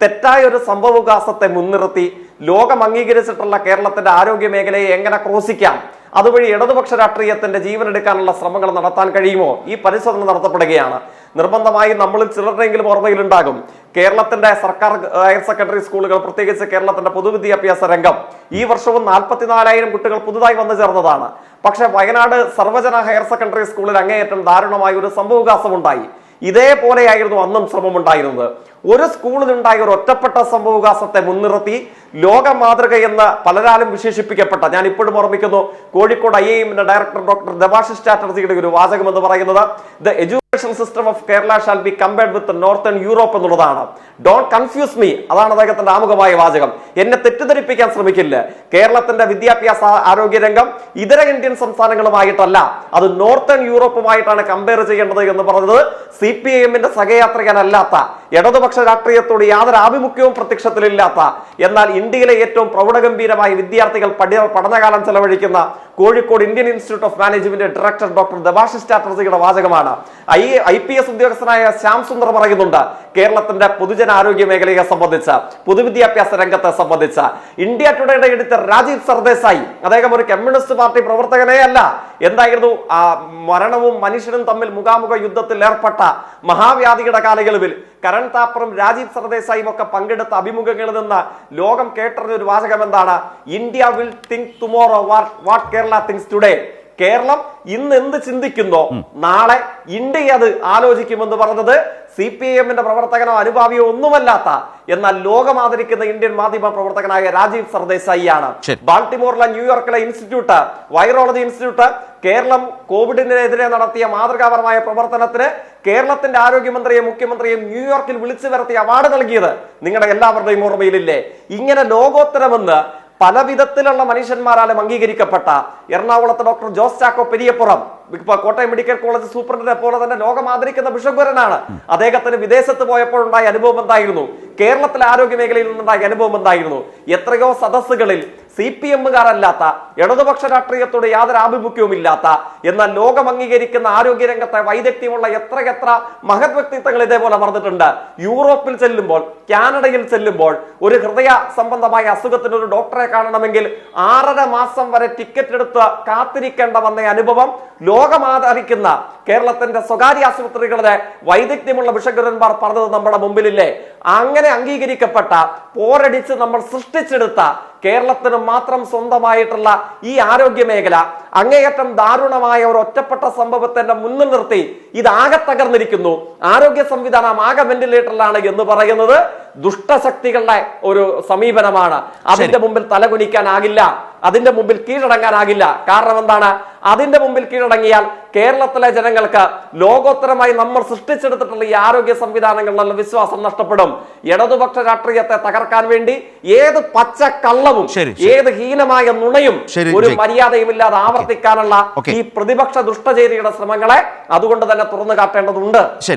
തെറ്റായ ഒരു സംഭവവികാസത്തെ മുൻനിർത്തി ലോകം അംഗീകരിച്ചിട്ടുള്ള കേരളത്തിന്റെ ആരോഗ്യ മേഖലയെ എങ്ങനെ ക്രോസിക്കാം? അതുവഴി ഇടതുപക്ഷ രാഷ്ട്രീയത്തിന്റെ ജീവനെടുക്കാനുള്ള ശ്രമങ്ങൾ നടത്താൻ കഴിയുമോ? ഈ പരിശോധന നടത്തപ്പെടുകയാണ്. നിർബന്ധമായും നമ്മളിൽ ചിലരുടെയെങ്കിലും ഓർമ്മയിലുണ്ടാകും. കേരളത്തിന്റെ സർക്കാർ ഹയർ സെക്കൻഡറി സ്കൂളുകൾ പ്രത്യേകിച്ച് കേരളത്തിന്റെ പൊതുവിദ്യാഭ്യാസ രംഗം ഈ വർഷവും നാൽപ്പത്തിനാലായിരം കുട്ടികൾ പുതുതായി വന്നു ചേർന്നതാണ്. പക്ഷെ വയനാട് സർവജന ഹയർ സെക്കൻഡറി സ്കൂളിൽ അങ്ങേയറ്റം ദാരുണമായ ഒരു സംഭവവികാസം ഉണ്ടായി ഇതേപോലെയായിരുന്നു അന്നും ശ്രമമുണ്ടായിരുന്നത്. ഒരു സ്കൂളിലുണ്ടായ ഒരു ഒറ്റപ്പെട്ട സംഭവവികാസത്തെ മുൻനിർത്തി ലോക മാതൃക എന്ന് പലരാലും വിശേഷിപ്പിക്കപ്പെട്ട ഞാൻ ഇപ്പോഴും ഓർമ്മിക്കുന്നു കോഴിക്കോട് ഐ എമ്മിന്റെ ഡയറക്ടർ ഡോക്ടർ ദബാഷിഷ് ചാറ്റർജിയുടെ ഒരു വാചകം എന്ന് പറയുന്നത് the education system of Kerala shall be compared with northern Europe എന്നുള്ളതാണ്. ഡോണ്ട് കൺഫ്യൂസ് മീ അതാണ് അദ്ദേഹത്തിന്റെ ആമുഖമായ വാചകം. എന്നെ തെറ്റിദ്ധരിപ്പിക്കാൻ ശ്രമിക്കില്ല. കേരളത്തിന്റെ വിദ്യാഭ്യാസ ആരോഗ്യ രംഗം ഇതര ഇന്ത്യൻ സംസ്ഥാനങ്ങളുമായിട്ടല്ല. അത് നോർത്തേൺ യൂറോപ്പുമായിട്ടാണ് കമ്പയർ ചെയ്യേണ്ടത് എന്ന് പറഞ്ഞത് സി പി ഐ എമ്മിന്റെ സഹയാത്രികനല്ലാത്ത ഇടതുപക്ഷ രാഷ്ട്രീയത്തോട് യാതൊരു ആഭിമുഖ്യവും പ്രത്യക്ഷത്തിലില്ലാത്ത എന്നാൽ ഇന്ത്യയിലെ ഏറ്റവും പ്രൗഢഗംഭീരമായി വിദ്യാർത്ഥികൾ പഠി പഠനകാലം ചെലവഴിക്കുന്ന Kozhikode Indian Institute of Management director doctor Dabashis ചാറ്റർജിയുടെ വാചകമാണ്. ഐ ഐ പി എസ് ഉദ്യോഗസ്ഥനായ ശ്യാം സുന്ദർ പറയുന്നുണ്ട് കേരളത്തിന്റെ പൊതുജനാരോഗ്യ മേഖലയെ സംബന്ധിച്ച് പൊതുവിദ്യാഭ്യാസ രംഗത്തെ സംബന്ധിച്ച്. ഇന്ത്യ ടുഡേയുടെ എഡിറ്റർ രാജീവ് സർദേശായി. അദ്ദേഹം ഒരു കമ്മ്യൂണിസ്റ്റ് പാർട്ടി പ്രവർത്തകനേ അല്ല എന്തായിരുന്നു? ആ മരണവും മനുഷ്യനും തമ്മിൽ മുഖാമുഖ യുദ്ധത്തിൽ ഏർപ്പെട്ട മഹാവ്യാധിയുടെ കാലയളവിൽ കരൺ താപ്പറും രാജീവ് സർദേശായും ഒക്കെ പങ്കെടുത്ത അഭിമുഖങ്ങളിൽ നിന്ന് ലോകം കേട്ടറിഞ്ഞ ഒരു വാചകം എന്താണ്? India will think tomorrow what Kerala thinks today. Keralam ഇന്ന് എന്ത് ചിന്തിക്കുന്നോ നാളെ ഇന്ത്യ അത് ആലോചിക്കുമെന്ന് പറഞ്ഞത് സി പി ഐ എമ്മിന്റെ പ്രവർത്തകനോ അനുഭാവിയോ ഒന്നുമല്ലാത്ത എന്നാൽ ലോകം ആദരിക്കുന്ന ഇന്ത്യൻ മാധ്യമ പ്രവർത്തകനായ രാജീവ് സർദേശായിയാണ്. ബാൾട്ടിമോറിലെ ന്യൂയോർക്കിലെ ഇൻസ്റ്റിറ്റ്യൂട്ട് വൈറോളജി ഇൻസ്റ്റിറ്റ്യൂട്ട് കേരളം കോവിഡിനെതിരെ നടത്തിയ മാതൃകാപരമായ പ്രവർത്തനത്തിന് കേരളത്തിന്റെ ആരോഗ്യമന്ത്രിയെ മുഖ്യമന്ത്രിയും ന്യൂയോർക്കിൽ വിളിച്ചു വരുത്തി അവാർഡ് നൽകിയത് നിങ്ങളുടെ എല്ലാവരുടെയും ഓർമ്മയിലില്ലേ? ഇങ്ങനെ ലോകോത്തരമെന്ന് പല വിധത്തിലുള്ള മനുഷ്യന്മാരാലും അംഗീകരിക്കപ്പെട്ട എറണാകുളത്തെ ഡോക്ടർ ജോസ് ചാക്കോ പെരിയപ്പുറം ഇപ്പൊ കോട്ടയം മെഡിക്കൽ കോളേജ് സൂപ്രണ്ടിനെ പോലെ തന്നെ ലോകം ആദരിക്കുന്ന ബിഷഗ്വരനാണ് അദ്ദേഹത്തിന് വിദേശത്ത് പോയപ്പോഴുണ്ടായ അനുഭവം എന്തായിരുന്നു? കേരളത്തിലെ ആരോഗ്യ മേഖലയിൽ നിന്നുണ്ടായ അനുഭവം എന്തായിരുന്നു? എത്രയോ സദസ്സുകളിൽ സി പി എമ്മുകാരല്ലാത്ത ഇടതുപക്ഷ രാഷ്ട്രീയത്തോട് യാതൊരു ആഭിമുഖ്യവും ഇല്ലാത്ത എന്നാൽ ലോകം അംഗീകരിക്കുന്ന ആരോഗ്യ രംഗത്തെ വൈദഗ്ധ്യമുള്ള എത്രയെത്ര മഹത് വ്യക്തിത്വങ്ങൾ ഇതേപോലെ പറഞ്ഞിട്ടുണ്ട് യൂറോപ്പിൽ ചെല്ലുമ്പോൾ കാനഡയിൽ ചെല്ലുമ്പോൾ ഒരു ഹൃദയ സംബന്ധമായ അസുഖത്തിന് ഒരു ഡോക്ടറെ കാണണമെങ്കിൽ ആറര മാസം വരെ ടിക്കറ്റ് എടുത്ത് കാത്തിരിക്കേണ്ട വന്ന അനുഭവം ലോകമാദരിക്കുന്ന കേരളത്തിന്റെ സ്വകാര്യ ആശുപത്രികളുടെ വൈദഗ്ധ്യമുള്ള ബിഷഗുരന്മാർ പറഞ്ഞത് നമ്മുടെ മുമ്പിലില്ലേ? അങ്ങനെ അംഗീകരിക്കപ്പെട്ട പോരടിച്ച് നമ്മൾ സൃഷ്ടിച്ചെടുത്ത കേരളത്തിന് മാത്രം സ്വന്തമായിട്ടുള്ള ഈ ആരോഗ്യ മേഖല അങ്ങേയറ്റം ദാരുണമായ ഒരു ഒറ്റപ്പെട്ട സംഭവത്തിന്റെ മുന്നിൽ നിർത്തി ഇതാകെ തകർന്നിരിക്കുന്നു. ആരോഗ്യ സംവിധാനം ആകെ വെന്റിലേറ്ററിലാണ് എന്ന് പറയുന്നത് ദുഷ്ടശക്തികളുടെ ഒരു സമീപനമാണ്. അതിന്റെ മുമ്പിൽ തലകുനിക്കാനാകില്ല അതിന്റെ മുമ്പിൽ കീഴടങ്ങാനാകില്ല. കാരണം എന്താണ്? അതിന്റെ മുമ്പിൽ കീഴടങ്ങിയാൽ കേരളത്തിലെ ജനങ്ങൾക്ക് ലോകോത്തരമായി നമ്മൾ സൃഷ്ടിച്ചെടുത്തിട്ടുള്ള ഈ ആരോഗ്യ സംവിധാനങ്ങളിലുള്ള വിശ്വാസം നഷ്ടപ്പെടും. ഇടതുപക്ഷ രാഷ്ട്രീയത്തെ തകർക്കാൻ വേണ്ടി ഏത് പച്ച കള്ളവും. ഏത് ഹീനമായ നുണയും ഒരു മര്യാദയും ഇല്ലാതെ ആവർത്തിക്കാനുള്ള ഈ പ്രതിപക്ഷ ദുഷ്ടചേരിയുടെ ശ്രമങ്ങളെ അതുകൊണ്ട് തന്നെ തുറന്നു കാട്ടേണ്ടതുണ്ട്. ശരി.